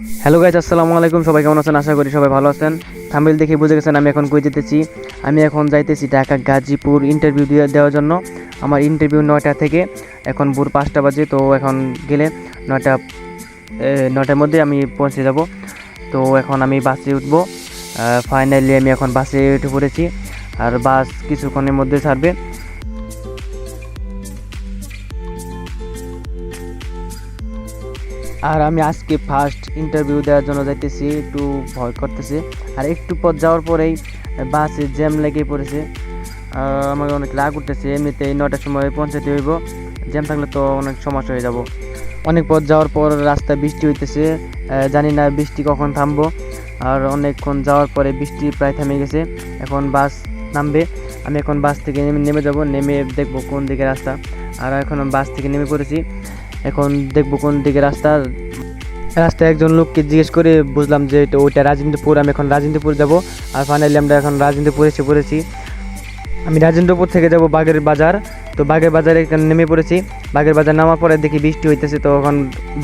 Hello guys আসসালামু আলাইকুম। সবাই কেমন আছেন? আশা করি সবাই ভালো আছেন। থাম্বেল দেখে বুঝে গেছেন আমি এখন কই যেতেছি আমি এখন যাইতেছি ঢাকা, গাজীপুর ইন্টারভিউ দেওয়ার জন্য। আমার ইন্টারভিউ নয়টা থেকে এখন ভোর পাঁচটা বাজে, তো এখন গেলে নয়টা নয়টার মধ্যে আমি পৌঁছে যাব। তো এখন আমি বাসে উঠবো। ফাইনালি আমি এখন বাসে উঠে পড়েছি। আর বাস কিছুক্ষণের মধ্যে ছাড়বে। আর আমি আজকে ফার্স্ট ইন্টারভিউ দেওয়ার জন্য যাইতেছি, একটু ভয় করতেছি। আর একটু পর যাওয়ার পরেই বাসে জ্যাম লেগে পড়েছে। আমার অনেক রাগ উঠতেছে, এমনিতেই নটার সময় পৌঁছাতে হইব। জ্যাম থাকলে তো অনেক সমস্যা হয়ে যাব। অনেক পথ যাওয়ার পর রাস্তায় বৃষ্টি হইতেছে। জানি না বৃষ্টি কখন থামবো। আর অনেকক্ষণ যাওয়ার পরে বৃষ্টি প্রায় থেমে গেছে। এখন বাস নামবে। আমি এখন বাস থেকে নেমে যাব। নেমে দেখব কোন দিকে রাস্তা। আর এখন বাস থেকে নেমে পড়েছি। এখন দেখব কোন দিকে রাস্তা। রাস্তায় একজন লোককে জিজ্ঞেস করে বুঝলাম যে এটা ওইটা রাজেন্দ্রপুর, আমি এখন রাজেন্দ্রপুর যাব। আর ফাইনালি আমরা এখন রাজেন্দ্রপুর এসে পড়েছি। আমি রাজেন্দ্রপুর থেকে যাব বাগের বাজার। তো বাগের বাজারে এখানে নেমে পড়েছি। বাগের বাজার নামার পরে দেখি বৃষ্টি হইতেছে। তো এখন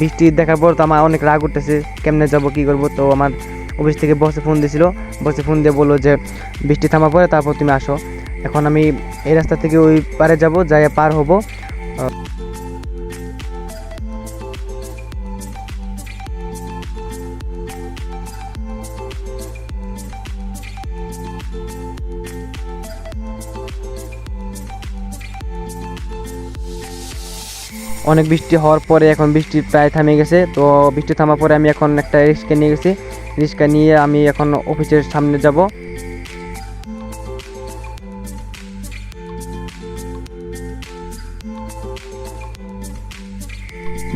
বৃষ্টি দেখার পর তো আমার অনেক রাগ উঠতেছে, কেমনে যাব, কি করব? তো আমার অফিস থেকে বসে ফোন দিছিল। বসে ফোন দিয়ে বলল যে, বৃষ্টি থামার পরে তারপর তুমি আসো। এখন আমি এই রাস্তা থেকে ওই পারে যাব যাই পার হব। অনেক বৃষ্টি হওয়ার পরে এখন বৃষ্টি প্রায় থামে গেছে। তো বৃষ্টি থামার পরে আমি এখন একটা রিক্সা নিয়ে গেছি। রিক্সা নিয়ে আমি এখন অফিসের সামনে যাব।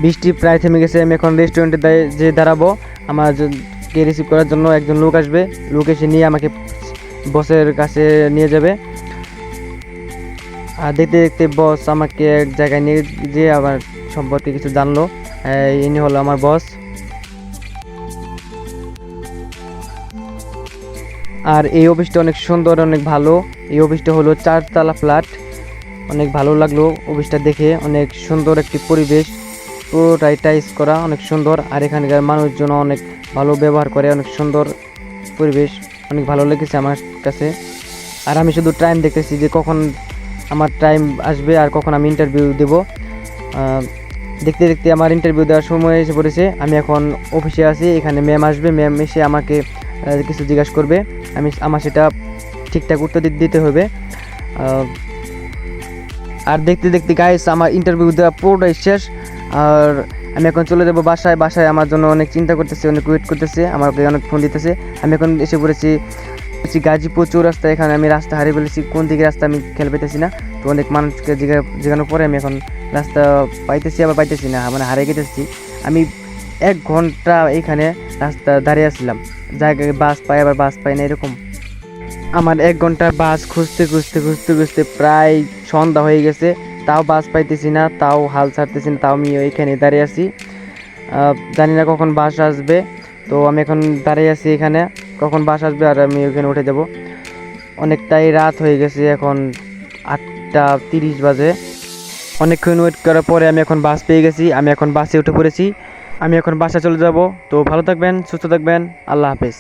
বৃষ্টি প্রায় থেমে গেছে, আমি এখন রেস্টুরেন্টে যে দাঁড়াবো আমার কে রিসিভ করার জন্য একজন লোক আসবে। লোক এসে নিয়ে আমাকে বসের কাছে নিয়ে যাবে। আর দেখতে দেখতে বস আমাকে এক জায়গায় নিয়ে যে আমার সম্পর্কে কিছু জানলো। ইনি হলো আমার বস আর এই অফিসটা অনেক সুন্দর, অনেক ভালো। এই অফিসটা হলো চারতলা ফ্ল্যাট অনেক ভালো লাগল অফিসটা দেখে। অনেক সুন্দর একটি পরিবেশ। পুরোটাই টাইস করা, অনেক সুন্দর। আর এখানকার মানুষজন অনেক ভালো ব্যবহার করে, অনেক সুন্দর পরিবেশ। অনেক ভালো লেগেছে আমার কাছে। আর আমি শুধু টাইম দেখতেছি যে কখন আমার টাইম আসবে আর কখন আমি ইন্টারভিউ দেব। দেখতে দেখতে আমার ইন্টারভিউ দেওয়ার সময় এসে পড়েছে। আমি এখন অফিসে আছি, এখানে ম্যাম আসবে। ম্যাম এসে আমাকে কিছু জিজ্ঞাসা করবে। আমি আমার সেটা ঠিকঠাক উত্তর দিতে হবে। আর দেখতে দেখতে গাইস আমার ইন্টারভিউ দেওয়া পুরোটাই শেষ। আর আমি এখন চলে যাব বাসায়। বাসায় আমার জন্য অনেক চিন্তা করতেছে, অনেক ওয়েট করতেছে। আমাকে অনেক ফোন দিতেছে। আমি এখন এসে পড়েছি গাজীপুর চৌরাস্তা, এখানে আমি রাস্তা হারিয়ে ফেলেছি। কোন দিকে রাস্তা আমি খেয়াল পেতেছি না। তো অনেক মানুষকে জিজ্ঞা- জিজ্ঞানোর পরে আমি এখন রাস্তা পাইতেছি, আবার পাইতেছি না মানে হারিয়ে গেতেছি। আমি এক ঘণ্টা এইখানে রাস্তা দাঁড়িয়ে আসছিলাম জায়গায় বাস পাই, আবার বাস পাই না, এরকম। আমার এক ঘণ্টার বাস খুঁজতে খুঁজতে খুঁজতে খুঁজতে প্রায় সন্ধ্যা হয়ে গেছে। তাও বাস পাইতেছি না, তাও হাল ছাড়তেছি না, তাও আমি ওইখানে দাঁড়িয়ে আছি। জানি না কখন বাস আসবে। তো আমি এখন দাঁড়িয়ে আছি এখানে। কখন বাস আসবে আর আমি ওখানে উঠে যাব। অনেকটাই রাত হয়ে গেছে, এখন আটটা তিরিশ বাজে। অনেকক্ষণ ওয়েট করার পরে আমি এখন বাস পেয়ে গেছি, আমি এখন বাসে উঠে পড়েছি। আমি এখন বাসা চলে যাব, তো ভালো থাকবেন, সুস্থ থাকবেন, আল্লাহ হাফেজ।